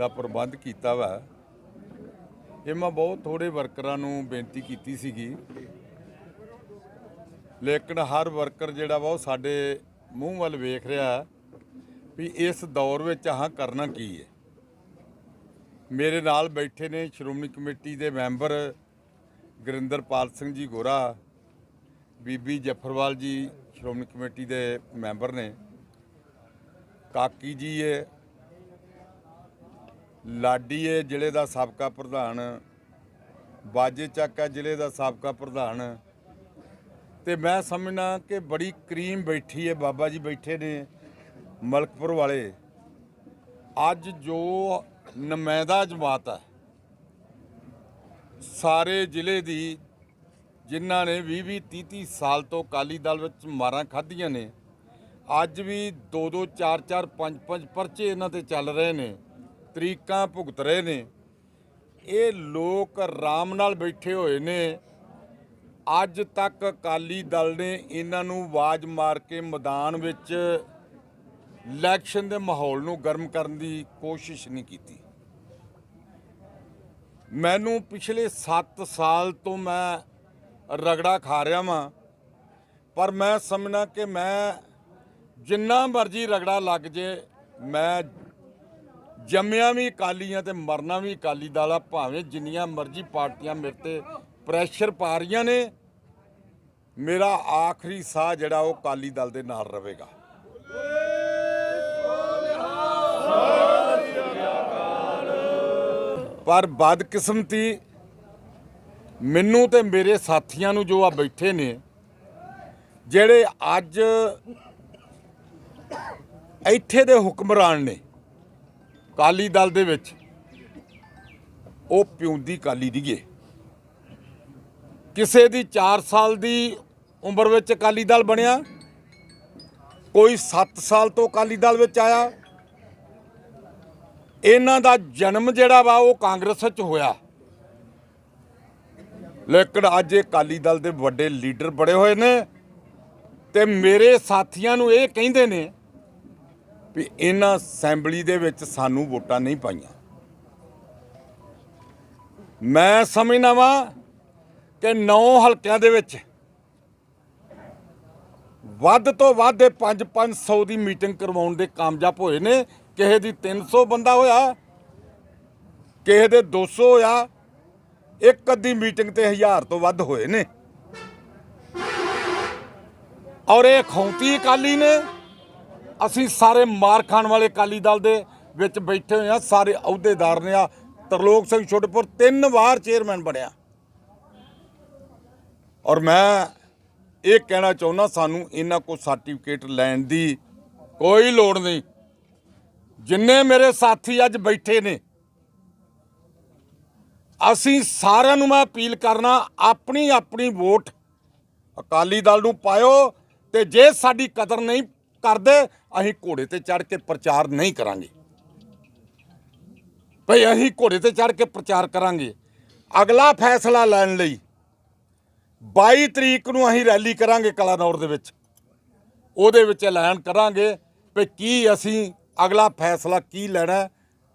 ਦਾ ਪ੍ਰਬੰਧ ਕੀਤਾ ਵਾ। ਇਹ ਮੈਂ ਬਹੁਤ ਥੋੜੇ ਵਰਕਰਾਂ ਨੂੰ ਬੇਨਤੀ ਕੀਤੀ ਸੀਗੀ। ਲੇਕਿਨ ਹਰ ਵਰਕਰ ਜਿਹੜਾ ਵਾ ਉਹ ਸਾਡੇ ਮੂੰਹ ਵੱਲ ਵੇਖ ਰਿਹਾ ਵੀ ਇਸ ਦੌਰ ਵਿੱਚ ਆਹ ਕਰਨਾ ਕੀ ਹੈ। ਮੇਰੇ ਨਾਲ ਬੈਠੇ ਨੇ ਸ਼੍ਰੋਮਣੀ ਕਮੇਟੀ ਦੇ ਮੈਂਬਰ ਗੁਰਿੰਦਰਪਾਲ ਸਿੰਘ ਜੀ ਗੋਰਾ, ਬੀਬੀ ਜਫਰਵਾਲ ਜੀ ਸ਼੍ਰੋਮਣੀ ਕਮੇਟੀ ਦੇ ਮੈਂਬਰ ਨੇ, ਕਾਕੀ ਜੀ ਏ ਲਾਡੀਏ ਜ਼ਿਲ੍ਹੇ ਦਾ ਸਾਬਕਾ ਪ੍ਰਧਾਨ। ਬਾਜੇ ਚੱਕ ਜ਼ਿਲ੍ਹੇ ਦਾ ਸਾਬਕਾ ਪ੍ਰਧਾਨ। ਤੇ ਮੈਂ ਸਮਝਣਾ ਕਿ ਬੜੀ ਕਰੀਮ ਬੈਠੀ ਹੈ ਬਾਬਾ ਜੀ ਬੈਠੇ ਨੇ ਮਲਕਪੁਰ ਵਾਲੇ। ਅੱਜ ਜੋ ਨੁਮਾਇੰਦਾ ਜਮਾਤ ਹੈ ਸਾਰੇ ਜ਼ਿਲ੍ਹੇ ਦੀ, ਜਿਨ੍ਹਾਂ ਨੇ 20 20 30 30 ਸਾਲ ਤੋਂ ਅਕਾਲੀ ਦਲ ਵਿੱਚ ਮਾਰਾਂ ਖਾਧੀਆਂ ਨੇ, ਅੱਜ ਵੀ 2 2 4 4 5 5 ਪਰਚੇ ਇਹਨਾਂ ਤੇ ਚੱਲ ਰਹੇ ਨੇ। ਤਰੀਕਾਂ ਭੁਗਤ ਰਹੇ ਨੇ। ਇਹ ਲੋਕ ਆਰਾਮ ਨਾਲ ਬੈਠੇ ਹੋਏ ਨੇ। ਅੱਜ ਤੱਕ ਅਕਾਲੀ ਦਲ ਨੇ ਇਹਨਾਂ ਨੂੰ ਆਵਾਜ਼ ਮਾਰ ਕੇ ਮੈਦਾਨ ਵਿੱਚ ਇਲੈਕਸ਼ਨ ਦੇ ਮਾਹੌਲ ਨੂੰ ਗਰਮ ਕਰਨ ਦੀ ਕੋਸ਼ਿਸ਼ ਨਹੀਂ ਕੀਤੀ। ਮੈਨੂੰ ਪਿਛਲੇ 7 ਸਾਲ ਤੋਂ ਮੈਂ ਰਗੜਾ ਖਾ ਰਿਹਾ ਵਾਂ, ਪਰ ਮੈਂ ਸਮਝਣਾ ਕਿ ਮੈਂ ਜਿੰਨਾ ਮਰਜ਼ੀ ਰਗੜਾ ਲੱਗ ਜੇ, ਮੈਂ ਜੰਮਿਆ ਵੀ ਅਕਾਲੀਆਂ ਤੇ ਮਰਨਾ ਵੀ ਅਕਾਲੀ ਦਲ ਆ, ਭਾਵੇਂ ਜਿੰਨੀਆਂ ਮਰਜ਼ੀ ਪਾਰਟੀਆਂ ਮੇਰੇ ਤੇ ਪ੍ਰੈਸ਼ਰ ਪਾ ਰਹੀਆਂ ਨੇ, ਮੇਰਾ ਆਖਰੀ ਸਾਹ ਜਿਹੜਾ ਉਹ ਅਕਾਲੀ ਦਲ ਦੇ ਨਾਲ ਰਹੇਗਾ। ਪਰ ਬਦਕਿਸਮਤੀ ਮੈਨੂੰ ਤੇ ਮੇਰੇ ਸਾਥੀਆਂ ਨੂੰ ਜੋ ਆ ਬੈਠੇ ਨੇ, ਜਿਹੜੇ ਅੱਜ ਇੱਥੇ ਦੇ ਹੁਕਮਰਾਨ ਨੇ ਕਾਲੀ ਦਲ ਦੇ ਵਿੱਚ ਉਹ ਪਿਉਂਦੀ ਕਾਲੀ ਦੀਏ ਕਿਸੇ ਦੀ 4 ਸਾਲ ਦੀ ਉਮਰ ਵਿੱਚ ਅਕਾਲੀ ਦਲ ਬਣਿਆ, ਕੋਈ 7 ਸਾਲ ਤੋਂ ਅਕਾਲੀ ਦਲ ਵਿੱਚ ਆਇਆ, ਇਹਨਾਂ ਦਾ ਜਨਮ ਜਿਹੜਾ ਵਾ ਉਹ ਕਾਂਗਰਸ ਵਿੱਚ ਹੋਇਆ। ਲੇਕਿਨ ਅੱਜ ਇਹ ਅਕਾਲੀ ਦਲ ਦੇ ਵੱਡੇ ਲੀਡਰ ਬੜੇ ਹੋਏ ਨੇ ਤੇ ਮੇਰੇ ਸਾਥੀਆਂ ਨੂੰ ਇਹ ਕਹਿੰਦੇ ਨੇ ਵੀ ਇਹਨਾਂ ਅਸੈਂਬਲੀ ਦੇ ਵਿੱਚ ਸਾਨੂੰ ਵੋਟਾਂ ਨਹੀਂ ਪਾਈਆਂ। ਮੈਂ ਸਮਝਦਾ ਵਾਂ ਕਿ 9 ਹਲਕਿਆਂ ਦੇ ਵਿੱਚ ਵੱਧ ਤੋਂ ਵੱਧ 5-500 ਦੀ ਮੀਟਿੰਗ ਕਰਵਾਉਣ ਦੇ ਕਾਮਯਾਬ ਹੋਏ ਨੇ। ਕਿਸੇ ਦੀ 300 ਬੰਦਾ ਹੋਇਆ, ਕਿਸੇ ਦੇ 200 ਹੋਇਆ, ਇੱਕ ਅੱਧੀ ਮੀਟਿੰਗ ਤੇ 1000 ਤੋਂ ਵੱਧ ਹੋਏ ਨੇ। ਔਰ ਇਹ ਖੌਂਤੀ ਅਕਾਲੀ ਨੇ ਅਸੀਂ ਸਾਰੇ ਮਾਰ ਖਾਣ ਵਾਲੇ ਅਕਾਲੀ ਦਲ ਦੇ ਵਿੱਚ ਬੈਠੇ ਹੋਏ ਆ ਸਾਰੇ ਅਹੁਦੇਦਾਰ ਨੇ ਆ, ਤਰਲੋਕ ਸਿੰਘ ਛੋਟਪੁਰ ਤਿੰਨ ਵਾਰ ਚੇਅਰਮੈਨ ਬਣਿਆ। ਔਰ ਮੈਂ ਇਹ ਕਹਿਣਾ ਚਾਹੁੰਦਾ, ਸਾਨੂੰ ਇਹਨਾਂ ਕੋ ਸਰਟੀਫਿਕੇਟ ਲੈਣ ਦੀ ਕੋਈ ਲੋੜ ਨਹੀਂ। ਜਿੰਨੇ ਮੇਰੇ ਸਾਥੀ ਅੱਜ ਬੈਠੇ ਨੇ, ਅਸੀਂ ਸਾਰਿਆਂ ਨੂੰ ਮੈਂ ਅਪੀਲ ਕਰਨਾ ਆਪਣੀ ਆਪਣੀ ਵੋਟ ਅਕਾਲੀ ਦਲ ਨੂੰ ਪਾਇਓ ਤੇ ਜੇ ਸਾਡੀ ਕਦਰ ਨਹੀਂ ਕਰਦੇ, ਅਸੀਂ ਘੋੜੇ ਤੇ ਚੜ ਕੇ ਪ੍ਰਚਾਰ ਨਹੀਂ ਕਰਾਂਗੇ। ਭਈ ਅਸੀਂ ਘੋੜੇ ਤੇ ਚੜ ਕੇ ਪ੍ਰਚਾਰ ਕਰਾਂਗੇ। ਅਗਲਾ ਫੈਸਲਾ ਲੈਣ ਲਈ 22 ਤਰੀਕ ਨੂੰ ਅਸੀਂ ਰੈਲੀ ਕਰਾਂਗੇ ਕਲਾਨੌਰ ਦੇ ਵਿੱਚ। ਉਹਦੇ ਵਿੱਚ ਐਲਾਨ ਕਰਾਂਗੇ ਵੀ ਕੀ ਅਸੀਂ ਅਗਲਾ ਫੈਸਲਾ ਕੀ ਲੈਣਾ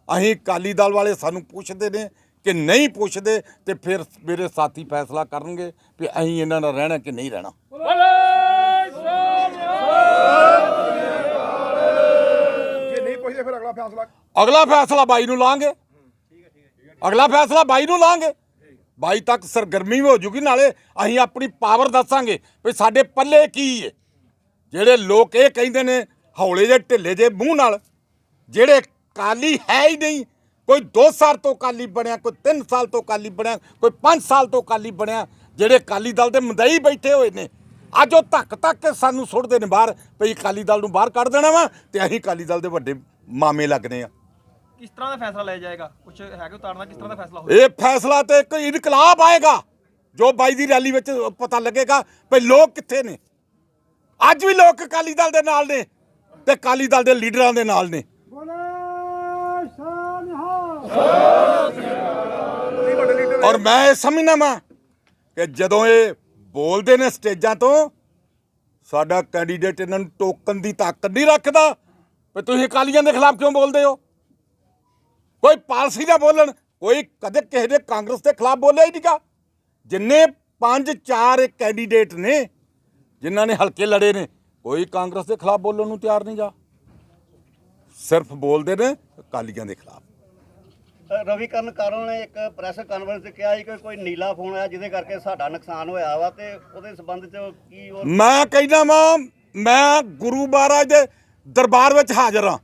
ਅਸੀਂ ਅਕਾਲੀ ਦਲ ਵਾਲੇ ਸਾਨੂੰ ਪੁੱਛਦੇ ਨੇ ਕਿ ਨਹੀਂ ਪੁੱਛਦੇ ਤੇ ਫਿਰ ਮੇਰੇ ਸਾਥੀ ਫੈਸਲਾ ਕਰਨਗੇ ਵੀ ਅਸੀਂ ਇਹਨਾਂ ਨਾਲ ਰਹਿਣਾ ਕਿ ਨਹੀਂ ਰਹਿਣਾ। ਜੇ ਨਹੀਂ ਫਿਰ ਅਗਲਾ ਫੈਸਲਾ ਅਗਲਾ ਫੈਸਲਾ ਬਾਈ ਨੂੰ ਲਾਂਗੇ। ਅਗਲਾ ਫੈਸਲਾ ਬਾਈ ਨੂੰ ਲਾਂਗੇ। ਬਾਈ ਤੱਕ ਸਰਗਰਮੀ ਹੋ ਜੂਗੀ, ਨਾਲੇ ਅਸੀਂ ਆਪਣੀ ਪਾਵਰ ਦੱਸਾਂਗੇ ਵੀ ਸਾਡੇ ਪੱਲੇ ਕੀ ਹੈ ਜਿਹੜੇ ਲੋਕ ਇਹ ਕਹਿੰਦੇ ਨੇ, ਹੌਲੇ ਜੇ ਢਿੱਲੇ ਜੇ ਮੂੰਹ ਨਾਲ, ਜਿਹੜੇ ਕਾਲੀ ਹੈ ਹੀ ਨਹੀਂ, ਕੋਈ 2 ਸਾਲ ਤੋਂ ਕਾਲੀ ਬਣਿਆ, ਕੋਈ 3 ਸਾਲ ਤੋਂ ਕਾਲੀ ਬਣਿਆ, ਕੋਈ 5 ਸਾਲ ਤੋਂ ਕਾਲੀ ਬਣਿਆ, ਜਿਹੜੇ ਕਾਲੀ ਦਲ ਦੇ ਮਦਈ ਬੈਠੇ ਹੋਏ ਨੇ, ਅੱਜ ਉਹ ਧੱਕ ਧੱਕ ਕੇ ਸਾਨੂੰ ਸੁੱਟਦੇ ਨੇ ਬਾਹਰ ਭਈ ਕਾਲੀ ਦਲ ਨੂੰ ਬਾਹਰ ਕੱਢ ਦੇਣਾ ਵਾ ਤੇ ਅਸੀਂ ਕਾਲੀ ਦਲ ਦੇ ਵੱਡੇ ਮਾਮੇ ਲੱਗਨੇ ਆ। ਕਿਸ ਤਰ੍ਹਾਂ ਦਾ ਫੈਸਲਾ ਲਿਆ ਜਾਏਗਾ? ਕੁਝ ਹੈਗਾ ਉਤਾਰਨਾ? ਕਿਸ ਤਰ੍ਹਾਂ ਦਾ ਫੈਸਲਾ ਹੋਏਗਾ ਇਹ ਫੈਸਲਾ ਤੇ ਇੱਕ ਇਨਕਲਾਬ ਆਏਗਾ ਜੋ ਬਾਈ ਦੀ ਰੈਲੀ ਵਿੱਚ ਪਤਾ ਲੱਗੇਗਾ ਭਈ ਲੋਕ ਕਿੱਥੇ ਨੇ। ਅੱਜ ਵੀ ਲੋਕ ਅਕਾਲੀ ਦਲ ਦੇ ਨਾਲ ਨੇ ਤੇ ਅਕਾਲੀ ਦਲ ਦੇ ਲੀਡਰਾਂ ਦੇ ਨਾਲ ਨੇ। ਨਹੀਂ ਵੱਡੇ ਲੀਡਰ ਔਰ ਮੈਂ ਇਹ ਸਮਝਣਾ ਵਾਂ ਕਿ ਜਦੋਂ ਇਹ ਬੋਲਦੇ ਨੇ ਸਟੇਜਾਂ ਤੋਂ ਸਾਡਾ ਕੈਂਡੀਡੇਟ ਇਹਨਾਂ ਨੂੰ ਟੋਕਨ ਦੀ ਤਾਕਤ ਨਹੀਂ ਰੱਖਦਾ ਵੀ ਤੁਸੀਂ ਅਕਾਲੀਆਂ ਦੇ ਖਿਲਾਫ ਕਿਉਂ ਬੋਲਦੇ ਹੋ? ਕੋਈ ਪਾਲਿਸੀ ਦਾ ਬੋਲਣ ਕੋਈ ਕਦੇ ਕਿਸੇ ਦੇ ਕਾਂਗਰਸ ਦੇ ਖਿਲਾਫ ਬੋਲਿਆ ਹੀ ਨਹੀਂਗਾ। ਜਿੰਨੇ ਪੰਜ ਚਾਰ ਕੈਂਡੀਡੇਟ ਨੇ ਜਿਨ੍ਹਾਂ ਨੇ ਹਲਕੇ ਲੜੇ ਨੇ ਕੋਈ ਕਾਂਗਰਸ ਦੇ ਖਿਲਾਫ ਬੋਲਣ ਨੂੰ ਤਿਆਰ ਨਹੀਂ ਜਾ ਸਿਰਫ ਬੋਲਦੇ ਨੇ ਅਕਾਲੀਆਂ ਦੇ ਖਿਲਾਫ। ਰਵੀ ਕਰਨ ਕਾਰੋਂ ਨੇ ਇੱਕ ਪ੍ਰੈਸ ਕਾਨਫਰੰਸ 'ਚ ਕਿਹਾ ਸੀ ਕਿ ਕੋਈ ਨੀਲਾ ਫੋਨ ਆਇਆ ਜਿਹਦੇ ਕਰਕੇ ਸਾਡਾ ਨੁਕਸਾਨ ਹੋਇਆ ਵਾ ਤੇ ਉਹਦੇ ਸੰਬੰਧ 'ਚ ਕੀ ਮੈਂ ਕਹਿੰਦਾ ਵਾਂ ਮੈਂ ਗੁਰੂ ਮਹਾਰਾਜ ਦੇ ਦਰਬਾਰ ਵਿੱਚ ਹਾਜ਼ਰ ਹਾਂ।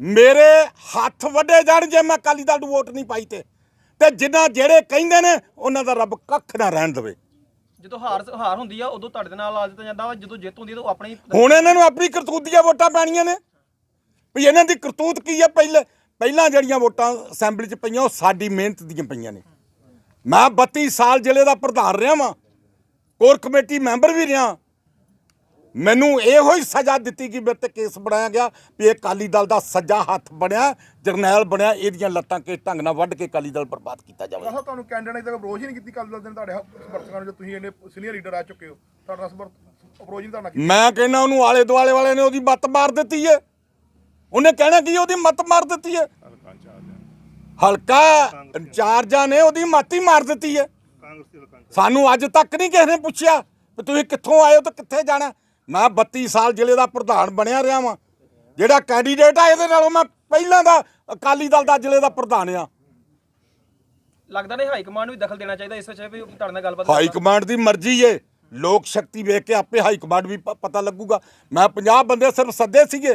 ਮੇਰੇ ਹੱਥ ਵੱਡੇ ਜਾਣ ਜੇ ਮੈਂ ਅਕਾਲੀ ਦਲ ਨੂੰ ਵੋਟ ਨਹੀਂ ਪਾਈ ਤੇ। ਤੇ ਜਿਨ੍ਹਾਂ ਜਿਹੜੇ ਕਹਿੰਦੇ ਨੇ ਉਹਨਾਂ ਦਾ ਰੱਬ ਕੱਖ ਨਾ ਰਹਿਣ ਦੇਵੇ। ਜਦੋਂ ਹਾਰ ਹਾਰ ਹੁੰਦੀ ਆ ਉਦੋਂ ਤੁਹਾਡੇ ਨਾਲ ਆ ਜਾਂਦਾ ਵਾ। ਜਦੋਂ ਜਿੱਤ ਹੁੰਦੀ ਆ ਤਾਂ ਆਪਣੀ ਹੁਣ ਇਹਨਾਂ ਨੂੰ ਆਪਣੀ ਕਰਤੂਤ ਦੀਆਂ ਵੋਟਾਂ ਪੈਣੀਆਂ ਨੇ। ਵੀ ਇਹਨਾਂ ਦੀ ਕਰਤੂਤ ਕੀ ਹੈ ਪਹਿਲੇ ਪਹਿਲਾਂ ਜਿਹੜੀਆਂ ਵੋਟਾਂ ਅਸੈਂਬਲੀ 'ਚ ਪਈਆਂ ਉਹ ਸਾਡੀ ਮਿਹਨਤ ਦੀਆਂ ਪਈਆਂ ਨੇ। ਮੈਂ 32 ਸਾਲ ਜ਼ਿਲ੍ਹੇ ਦਾ ਪ੍ਰਧਾਨ ਰਿਹਾ ਵਾਂ। ਕੋਰ ਕਮੇਟੀ ਮੈਂਬਰ ਵੀ ਰਿਹਾ। ਮੈਨੂੰ ਇਹੋ ਹੀ ਸਜ਼ਾ ਦਿੱਤੀ ਕਿ ਮੇਰੇ ਤੇ ਕੇਸ ਬਣਾਇਆ ਗਿਆ ਵੀ ਇਹ ਅਕਾਲੀ ਦਲ ਦਾ ਸੱਜਾ ਹੱਥ ਬਣਿਆ ਜਰਨੈਲ ਬਣਿਆ ਇਹਦੀਆਂ ਲੱਤਾਂ ਕੇ ਢੰਗ ਨਾਲ ਵੱਢ ਕੇ ਅਕਾਲੀ ਦਲ ਬਰਬਾਦ ਕੀਤਾ ਜਾਵੇ। ਆਹ ਤੁਹਾਨੂੰ ਕੈਂਡੀਡੇਟ ਤੱਕ ਅਪਰੋਚ ਹੀ ਨਹੀਂ ਕੀਤੀ ਕੱਲ ਦਿਨ ਤੁਹਾਡੇ ਸਮਰਥਕਾਂ ਨੂੰ ਜੋ ਤੁਸੀਂ ਇੰਨੇ ਸੀਨੀਅਰ ਲੀਡਰ ਆ ਚੁੱਕੇ ਹੋ ਤੁਹਾਡਾ ਸਮਰਥ ਅਪਰੋਚ ਨਹੀਂ ਤੁਹਾਡਾ ਮੈਂ ਕਹਿੰਦਾ ਉਹਨੂੰ ਆਲੇ ਦੁਆਲੇ ਵਾਲੇ ਨੇ ਉਹਦੀ ਮੱਤ ਮਾਰ ਦਿੱਤੀ ਏ। ਉਹਨੇ ਕਹਿਣਾ ਕੀ ਉਹਦੀ ਮੱਤ ਮਾਰ ਦਿੱਤੀ ਏ? ਹਲਕਾ ਇੰਚਾਰਜਾਂ ਨੇ ਉਹਦੀ ਮੱਤ ਹੀ ਮਾਰ ਦਿੱਤੀ ਏ। ਸਾਨੂੰ ਅੱਜ ਤੱਕ ਨਹੀਂ ਕਿਸੇ ਨੇ ਪੁੱਛਿਆ ਵੀ ਤੁਸੀਂ ਕਿੱਥੋਂ ਆਏ ਹੋ ਤੇ ਕਿੱਥੇ ਜਾਣਾ। ਮੈਂ 32 ਸਾਲ ਜ਼ਿਲ੍ਹੇ ਦਾ ਪ੍ਰਧਾਨ ਬਣਿਆ ਰਿਹਾ ਵਾਂ। ਜਿਹੜਾ ਕੈਂਡੀਡੇਟ ਆ ਇਹਦੇ ਨਾਲੋਂ ਮੈਂ ਪਹਿਲਾਂ ਦਾ ਅਕਾਲੀ ਦਲ ਦਾ ਜ਼ਿਲ੍ਹੇ ਦਾ ਪ੍ਰਧਾਨ ਆ। ਲੱਗਦਾ ਨਹੀਂ ਹਾਈ ਕਮਾਂਡ ਵੀ ਦਖਲ ਦੇਣਾ ਚਾਹੀਦਾ ਇਸ ਵਿੱਚ ਵੀ ਤੁਹਾਡੇ ਨਾਲ ਗੱਲਬਾਤ ਹਾਈ ਕਮਾਂਡ ਦੀ ਮਰਜ਼ੀ ਏ। ਲੋਕ ਸ਼ਕਤੀ ਵੇਖ ਕੇ ਆਪੇ ਹਾਈ ਕਮਾਂਡ ਵੀ ਪਤਾ ਲੱਗੂਗਾ। ਮੈਂ 50 ਬੰਦੇ ਸਿਰਫ ਸੱਦੇ ਸੀਗੇ।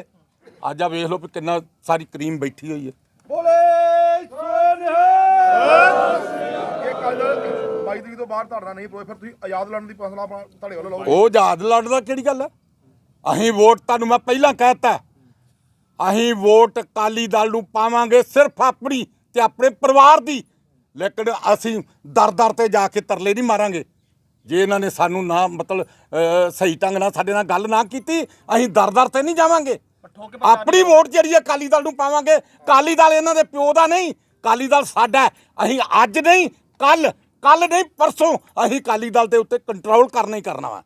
ਅੱਜ ਆ ਵੇਖ ਲਓ ਵੀ ਕਿੰਨਾ ਸਾਰੀ ਕਰੀਮ ਬੈਠੀ ਹੋਈ ਏ। ਇਹ ਕੱਲ 22 ਤਰੀਕ ਤੋਂ ਬਾਅਦ ਤੁਹਾਡਾ ਨਹੀਂ ਪਰੋਏ ਫਿਰ ਤੁਸੀਂ ਆਜ਼ਾਦ ਲੜਨ ਦੀ ਫੈਸਲਾ ਆਪਣਾ ਤੁਹਾਡੇ ਵੱਲੋਂ ਉਹ ਆਜ਼ਾਦ ਲੜਦਾ ਕਿਹੜੀ ਗੱਲ ਹੈ? ਅਸੀਂ ਵੋਟ ਤੁਹਾਨੂੰ ਮੈਂ ਪਹਿਲਾਂ ਕਹਿਤਾ ਅਸੀਂ ਵੋਟ ਅਕਾਲੀ ਦਲ ਨੂੰ ਪਾਵਾਂਗੇ ਸਿਰਫ ਆਪਣੀ ਤੇ ਆਪਣੇ ਪਰਿਵਾਰ ਦੀ। ਲੇਕਿਨ ਅਸੀਂ ਦਰ ਦਰ ਤੇ ਜਾ ਕੇ ਤਰਲੇ ਨਹੀਂ ਮਾਰਾਂਗੇ। ਜੇ ਇਹਨਾਂ ਨੇ ਸਾਨੂੰ ਨਾ ਮਤਲਬ ਸਹੀ ਢੰਗ ਨਾਲ ਸਾਡੇ ਨਾਲ ਗੱਲ ਨਾ ਕੀਤੀ ਅਸੀਂ ਦਰ ਦਰ ਤੇ ਨਹੀਂ ਜਾਵਾਂਗੇ। ਆਪਣੀ ਵੋਟ ਜਿਹੜੀ ਹੈ ਅਕਾਲੀ ਦਲ ਨੂੰ ਪਾਵਾਂਗੇ ਅਕਾਲੀ ਦਲ ਇਹਨਾਂ ਦੇ ਪਿਓ ਦਾ ਨਹੀਂ। ਅਕਾਲੀ ਦਲ ਸਾਡਾ ਹੈ। ਅਸੀਂ ਅੱਜ ਨਹੀਂ ਕੱਲ ਕੱਲ ਨਹੀਂ ਪਰਸੋਂ। ਅਸੀਂ ਅਕਾਲੀ ਦਲ ਦੇ ਉੱਤੇ ਕੰਟਰੋਲ ਕਰਨਾ ਹੀ ਕਰਨਾ ਵਾ।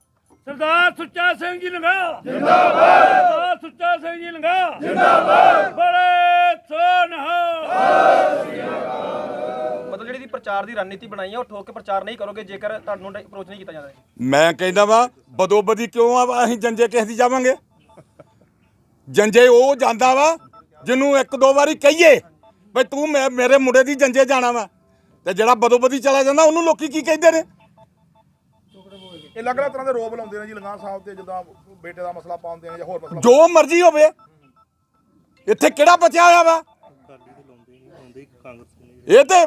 ਸਰਦਾਰ ਸੁੱਚਾ ਸਿੰਘ ਜੀ ਲੰਗਾ ਜਿੰਦਾਬਾਦ ਸਰਦਾਰ ਸੁੱਚਾ ਸਿੰਘ ਜੀ ਲੰਗਾ ਜਿੰਦਾਬਾਦ ਬੜੇ ਸੋਨਹਾ ਮਤਲਬ ਜਿਹੜੀ ਦੀ ਪ੍ਰਚਾਰ ਦੀ ਰਣਨੀਤੀ ਬਣਾਈ ਆ ਉਹ ਠੋਕ ਕੇ ਪ੍ਰਚਾਰ ਨਹੀਂ ਕਰੋਗੇ ਜੇਕਰ ਤੁਹਾਨੂੰ ਅਪਰੋਚ ਨਹੀਂ ਕੀਤਾ ਜਾਂਦਾ ਮੈਂ ਕਹਿੰਦਾ ਵਾ ਬਦੋ ਬਦੀ ਕਿਉਂ ਆ ਅਸੀਂ ਜੰਜੇ ਕਿਸ ਦੀ ਜਾਵਾਂਗੇ। ਜੰਜੇ ਉਹ ਜਾਂਦਾ ਵਾ ਜਿਹਨੂੰ ਇੱਕ ਦੋ ਵਾਰੀ ਕਹੀਏ ਬਈ ਤੂੰ ਮੇ- ਮੇਰੇ ਮੁੰਡੇ ਦੀ ਜੰਜੇ ਜਾਣਾ ਵਾ। ਤੇ ਜਿਹੜਾ ਬਦੋ ਬਦੀ ਚਲਾ ਜਾਂਦਾ ਉਹਨੂੰ ਲੋਕੀ ਕੀ ਕਹਿੰਦੇ ਨੇ? ਇਹ ਲੱਗ ਰਿਹਾ ਤਰ੍ਹਾਂ ਦੇ ਰੋਬ ਲਾਉਂਦੇ ਨੇ ਜੀ ਲੰਗਾ ਸਾਹਿਬ ਤੇ ਜਿੱਦਾਂ ਬੇਟੇ ਦਾ ਮਸਲਾ ਪਾਉਂਦੇ ਨੇ ਜਾਂ ਹੋਰ ਮਸਲਾ ਜੋ ਮਰਜ਼ੀ ਹੋਵੇ। ਇੱਥੇ ਕਿਹੜਾ ਬਚਿਆ ਹੋਇਆ ਵਾ? ਇਹ ਤੇ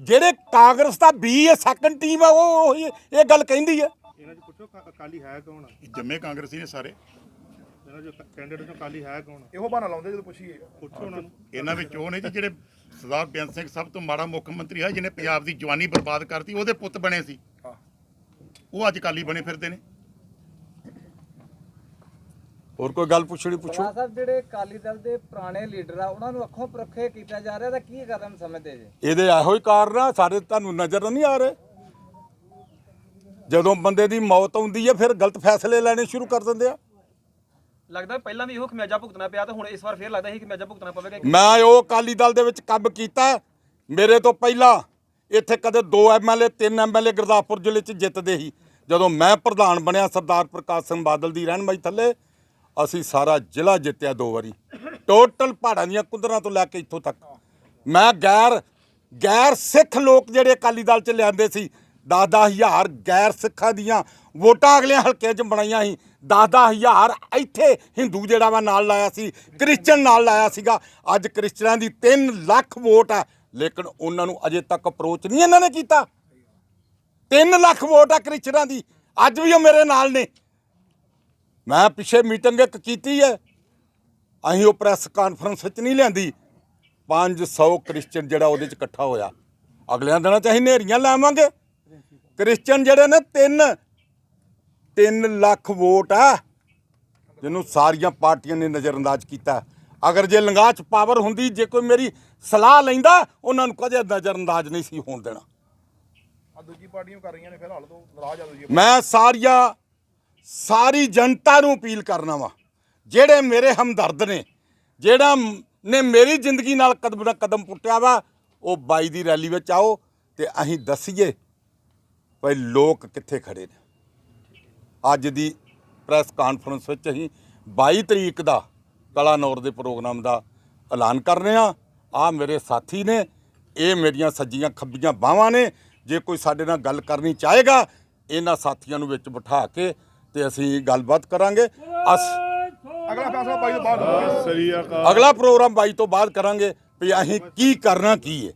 ਜਿਹੜੇ ਕਾਂਗਰਸ ਦਾ ਬੀ ਹੈ ਸੈਕੰਡ ਟੀਮ ਆ ਉਹ ਉਹੀ ਇਹ ਗੱਲ ਕਹਿੰਦੀ ਹੈ। ਇਹਨਾਂ ਚ ਪੁੱਛੋ ਕ- ਅਕਾਲੀ ਹੈ ਕੌਣ ਜੰਮੇ ਕਾਂਗਰਸੀ ਨੇ ਸਾਰੇ। ਇਹਨਾਂ ਜੋ ਕੈਂਡੀਡੇਟ ਚੋਂ ਅਕਾਲੀ ਹੈ ਕੌਣ ਇਹੋ ਬਹਾਨਾ ਲਾਉਂਦੇ ਜਦੋਂ ਪੁੱਛੀਏ। ਪੁੱਛੋ ਉਹਨਾਂ ਨੂੰ। ਇਹਨਾਂ ਵਿੱਚ ਉਹ ਨੇ ਜਿਹੜੇ ਸਰਦਾਰ ਬੇਅੰਤ ਸਿੰਘ ਸਭ ਤੋਂ ਮਾੜਾ ਮੁੱਖ ਮੰਤਰੀ ਹੈ ਜਿਹਨੇ ਪੰਜਾਬ ਦੀ ਜਵਾਨੀ ਬਰਬਾਦ ਕਰਤੀ ਉਹਦੇ ਪੁੱਤ ਬਣੇ ਸੀ। ਉਹ ਅੱਜ ਅਕਾਲੀ ਬਣੇ ਫਿਰਦੇ ਨੇ। ਹੋਰ ਕੋਈ ਗੱਲ ਪੁੱਛਣੀ ਪੁੱਛੋ। ਸਾਹਿਬ ਜਿਹੜੇ ਅਕਾਲੀ ਦਲ ਦੇ ਪੁਰਾਣੇ ਲੀਡਰ ਆ ਉਹਨਾਂ ਨੂੰ ਅੱਖੋਂ ਪਰਖੇ ਕੀਤਾ ਜਾ ਰਿਹਾ ਤਾਂ ਕੀ ਕਦਮ ਸਮਝਦੇ ਜੇ? ਇਹਦੇ ਇਹੋ ਹੀ ਕਾਰਨ ਆ ਸਾਰੇ ਤੁਹਾਨੂੰ ਨਜ਼ਰ ਨਹੀਂ ਆ ਰਹੇ? ਜਦੋਂ ਬੰਦੇ ਦੀ ਮੌਤ ਆਉਂਦੀ ਹੈ ਫਿਰ ਗਲਤ ਫੈਸਲੇ ਲੈਣੇ ਸ਼ੁਰੂ ਕਰ ਦਿੰਦੇ ਆ। ਲੱਗਦਾ ਪਹਿਲਾਂ ਵੀ ਇਹੋ ਖਮਿਆਜਾ ਭੁਗਤਣਾ ਪਿਆ ਤੇ ਹੁਣ ਇਸ ਵਾਰ ਫੇਰ ਲੱਗਦਾ ਇਹ ਖਮਿਆਜਾ ਭੁਗਤਣਾ ਪਵੇਗਾ ਮੈਂ ਉਹ ਅਕਾਲੀ ਦਲ ਦੇ ਵਿੱਚ ਕੰਮ ਕੀਤਾ। ਮੇਰੇ ਤੋਂ ਪਹਿਲਾਂ ਇੱਥੇ ਕਦੇ 2 ਐਮਐਲਏ 3 ਐਮਐਲਏ ਗੁਰਦਾਸਪੁਰ ਜ਼ਿਲ੍ਹੇ 'ਚ ਜਿੱਤਦੇ ਸੀ। ਜਦੋਂ ਮੈਂ ਪ੍ਰਧਾਨ ਬਣਿਆ ਸਰਦਾਰ ਪ੍ਰਕਾਸ਼ ਸਿੰਘ ਬਾਦਲ ਦੀ ਰਹਿਨਮਾਈ ਥੱਲੇ, ਅਸੀਂ ਸਾਰਾ ਜ਼ਿਲ੍ਹਾ ਜਿੱਤਿਆ ਦੋ ਵਾਰੀ। ਟੋਟਲ ਪਹਾੜਾਂ ਦੀਆਂ ਕੁੰਦਰਾਂ ਤੋਂ ਲੈ ਕੇ ਇੱਥੋਂ ਤੱਕ। ਮੈਂ ਗੈਰ ਗੈਰ ਸਿੱਖ ਲੋਕ ਜਿਹੜੇ ਅਕਾਲੀ ਦਲ 'ਚ ਲਿਆਂਦੇ ਸੀ 10 ਹਜ਼ਾਰ ਗੈਰ ਸਿੱਖਾਂ ਦੀਆਂ ਵੋਟਾਂ ਅਗਲੇ ਹਲਕੇ 'ਚ ਬਣਾਈਆਂ ਸੀ। 10 ਹਜ਼ਾਰ ਇੱਥੇ ਹਿੰਦੂ ਜਿਹੜਾ ਵਾ ਨਾਲ ਲਾਇਆ ਸੀ, ਕ੍ਰਿਸਚਨ ਨਾਲ ਲਾਇਆ ਸੀਗਾ। ਅੱਜ ਕ੍ਰਿਸਚਨਾਂ ਦੀ 3 ਲੱਖ ਵੋਟ ਹੈ ਲੇਕਿਨ ਉਹਨਾਂ ਨੂੰ ਅਜੇ ਤੱਕ ਅਪਰੋਚ ਨਹੀਂ ਇਹਨਾਂ ਨੇ ਕੀਤਾ। 3 ਲੱਖ ਵੋਟ ਆ ਕ੍ਰਿਸਚਨਾਂ ਦੀ। ਅੱਜ ਵੀ ਉਹ ਮੇਰੇ ਨਾਲ ਨੇ। ਮੈਂ ਪਿੱਛੇ ਮੀਟਿੰਗ ਇੱਕ ਕੀਤੀ ਹੈ। ਅਸੀਂ ਉਹ ਪ੍ਰੈਸ ਕਾਨਫਰੰਸ ਵਿੱਚ ਨਹੀਂ ਲਿਆਂਦੀ। 500 ਕ੍ਰਿਸਚਨ ਜਿਹੜਾ ਉਹਦੇ 'ਚ ਇਕੱਠਾ ਹੋਇਆ। ਅਗਲਿਆਂ ਦਿਨਾਂ 'ਚ ਅਸੀਂ ਨੇਰੀਆਂ ਲਾਵਾਂਗੇ। ਕ੍ਰਿਸਚਨ ਜਿਹੜੇ ਨੇ 3 3 ਲੱਖ ਵੋਟ ਆ ਜਿਹਨੂੰ ਸਾਰੀਆਂ ਪਾਰਟੀਆਂ ਨੇ ਨਜ਼ਰਅੰਦਾਜ਼ ਕੀਤਾ। ਅਗਰ ਜੇ ਲੰਗਾਹ 'ਚ ਪਾਵਰ ਹੁੰਦੀ ਜੇ ਕੋਈ ਮੇਰੀ ਸਲਾਹ ਲੈਂਦਾ ਉਹਨਾਂ ਨੂੰ ਕਦੇ ਨਜ਼ਰਅੰਦਾਜ਼ ਨਹੀਂ ਸੀ ਹੋਣ ਦੇਣਾ। ਆ ਦੂਜੀ ਪਾਰਟੀਆਂ ਕਰ ਰਹੀਆਂ ਨੇ ਫਿਰ ਹਾਲ ਤੋਂ ਨਾਰਾਜ਼ ਆ ਦੂਜੀ ਮੈਂ ਸਾਰੀਆਂ ਸਾਰੀ ਜਨਤਾ ਨੂੰ ਅਪੀਲ ਕਰਨਾ ਵਾ। ਜਿਹੜੇ ਮੇਰੇ ਹਮਦਰਦ ਨੇ ਜਿਹੜਾ ਨੇ ਮੇਰੀ ਜ਼ਿੰਦਗੀ ਨਾਲ ਕਦਮ ਕਦਮ ਪੁੱਟਿਆ ਵਾ ਉਹ ਬਾਈ ਦੀ ਰੈਲੀ ਵਿੱਚ ਆਓ ਤੇ ਅਸੀਂ ਦੱਸੀਏ ਭਈ ਲੋਕ ਕਿੱਥੇ ਖੜੇ ਨੇ? ਅੱਜ ਦੀ ਪ੍ਰੈਸ ਕਾਨਫਰੰਸ ਵਿੱਚ ਅਸੀਂ 22 ਤਰੀਕ ਦਾ ਕਲਾਨੌਰ ਦੇ ਪ੍ਰੋਗਰਾਮ ਦਾ ਐਲਾਨ ਕਰ ਰਹੇ ਆ ਆ ਮੇਰੇ ਸਾਥੀ ਨੇ ਇਹ ਮੇਰੀਆਂ ਸੱਜੀਆਂ ਖੱਬੀਆਂ ਬਾਹਾਂ ਨੇ। ਜੇ ਕੋਈ ਸਾਡੇ ਨਾਲ ਗੱਲ ਕਰਨੀ ਚਾਹੇਗਾ ਇਹਨਾਂ ਸਾਥੀਆਂ ਨੂੰ ਵਿੱਚ ਬਿਠਾ ਕੇ ਤੇ ਅਸੀਂ ਗੱਲਬਾਤ ਕਰਾਂਗੇ। ਅਸ ਅਗਲਾ ਫੈਸਲਾ ਬਾਈ ਤੋਂ ਬਾਅਦ ਅਗਲਾ ਪ੍ਰੋਗਰਾਮ 22 ਤੋਂ ਬਾਅਦ ਕਰਾਂਗੇ ਵੀ ਅਸੀਂ ਕੀ ਕਰਨਾ ਕੀ ਹੈ।